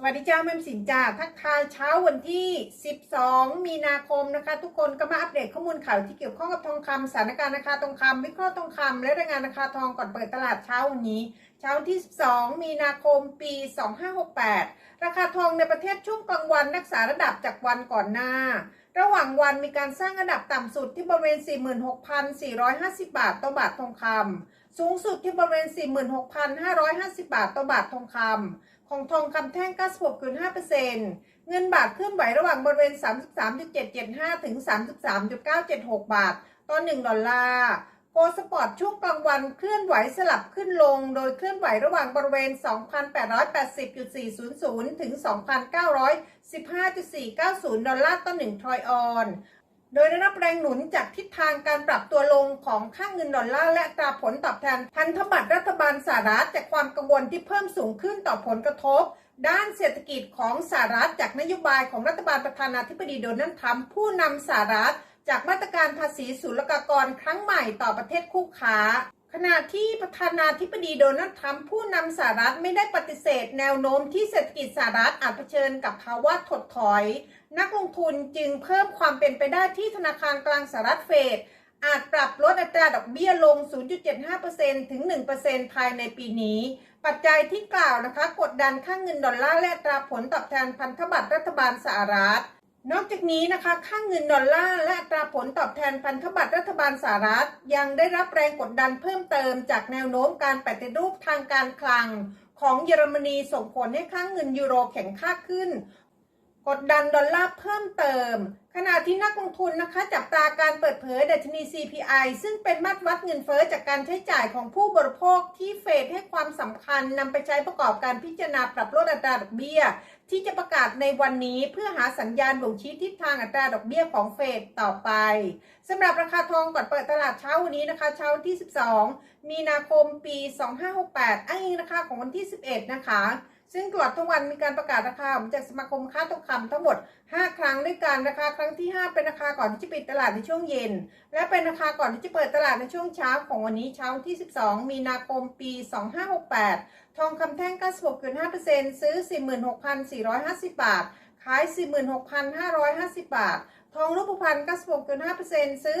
สวัสดีเจ้าแม่มสินจ้าทักทายเช้าวันที่ 12 มีนาคมนะคะ ทุกคนก็มาอัปเดตข้อมูลข่าวที่เกี่ยวข้องกับทองคำสถานการณ์ราคาทองคำวิเคราะห์ทองคำและรายงานราคาทองก่อนเปิดตลาดเช้าวันนี้ เช้าวันที่ 12 มีนาคมปี 2568 ราคาทองในประเทศช่วงกลางวันรักษาระดับจากวันก่อนหน้า ระหว่างวันมีการสร้างระดับต่ำสุดที่บริเวณ 46,450 บาทต่อบาททองคำ สูงสุดที่บริเวณ 46,550 บาทต่อบาททองคำ ของทองคำแท่ง 96.5%เงินบาทเคลื่อนไหวระหว่างบริเวณ 33.775 ถึง 33.976 บาท ต่อ 1 ดอลลาร์โกลด์สปอร์ตช่วงกลางวันเคลื่อนไหวสลับขึ้นลง โดยเคลื่อนไหวระหว่างบริเวณ 2,880.400 ถึง 2,915.490 ดอลลาร์ต่อ 1 ทรอยออน โดยได้รับแรงหนุนจากทิศทางการปรับตัวลงของค่างเงินดอลลาร์และตราผลตอบแทนพันธบัตรรัฐบาลสหรัฐจากความกังวลที่เพิ่มสูงขึ้นต่อผลกระทบ ด้านเศรษฐกิจของสหรัฐจากนโยบายของรัฐบาลประธานาธิบดีโดนัลด์ทรัมป์ผู้นำสหรัฐ จากมาตรการภาษีศุลกากรครั้งใหม่ต่อประเทศคู่ค้า ขณะที่ประธานาธิบดีโดนัลด์ทรัมป์ผู้นำสหรัฐไม่ได้ปฏิเสธแนวโน้มที่เศรษฐกิจสหรัฐอาจเผชิญกับภาวะถดถอย นักลงทุนจึงเพิ่มความเป็นไปได้ที่ธนาคารกลางสหรัฐเฟดอาจปรับลดอัตราดอกเบี้ยลง 0.75%ถึง 1%ภายในปีนี้ ปัจจัยที่กล่าวนะคะ กดดันค่างเงินดอลลาร์และอัตราผลตอบแทนพันธบัตรรัฐบาลสหรัฐ นอกจากนี้นะคะ ค่างเงินดอลลาร์และอัตราผลตอบแทนพันธบัตรรัฐบาลสหรัฐ ยังได้รับแรงกดดันเพิ่มเติมจากแนวโน้มการปฏิรูปทางการคลัง ของเยอรมนีส่งผลให้ค่างเงินยูโรแข็งค่าขึ้น กดดันดอลลาร์เพิ่มเติม ขณะที่นักลงทุนนะคะจับตาการเปิดเผยดัชนี CPI ซึ่งเป็นมาตรวัดเงินเฟ้อจากการใช้จ่ายของผู้บริโภคที่เฟดให้ความสำคัญนำไปใช้ประกอบการพิจารณาปรับลดอัตราดอกเบี้ย ที่จะประกาศในวันนี้เพื่อหาสัญญาณบ่งชี้ทิศทางอัตราดอกเบี้ยของเฟดต่อไปสำหรับราคาทองก่อนเปิดตลาดเช้าวันนี้นะคะ เช้าที่ 12 มีนาคมปี 2568 อ้างอิงราคาของวันที่ 11 นะคะ ซึ่งตลอดทั้งวันมีการประกาศราคาจากสมาคมค้าทองคำทั้งหมด 5 ครั้งด้วยกันราคาครั้งที่ 5 เป็นราคาก่อนที่จะปิดตลาดในช่วงเย็น และเป็นราคาก่อนที่จะเปิดตลาดในช่วงเช้าของวันนี้เช้าที่ 12 มีนาคมปี 2568 ทองคำแท่ง 96.5%ซื้อ 46,450 บาท ขาย 46,550 บาททองรูปพรรณ96.5%ซื้อ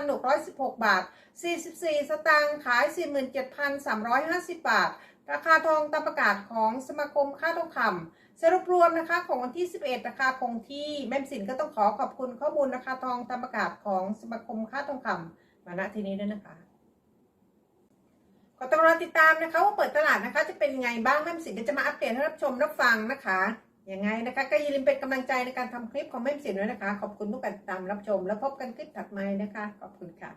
45,616 บาท 44 สตางค์ ขาย 47,350 บาท ราคาทองตามประกาศของสมาคมค่าทองคำสรุปรวมนะคะของวันที่ 11 ราคาคงที่แม่มสินก็ต้องขอขอบคุณข้อมูลราคาทองตามประกาศของสมาคมค่าทองคำมาณที่นี้ด้วยนะคะก็ต้องรอติดตามนะคะว่าเปิดตลาดนะคะ จะเป็นยังไงบ้างแม่มสินก็จะมาอัปเดตให้รับชมรับฟังนะคะยังไงนะคะ ก็อย่าลืมเป็นกำลังใจในการทำคลิปของแม่มสินด้วยนะคะ ขอบคุณทุกการติดตามรับชม แล้วพบกันคลิปถัดมานะคะ ขอบคุณค่ะ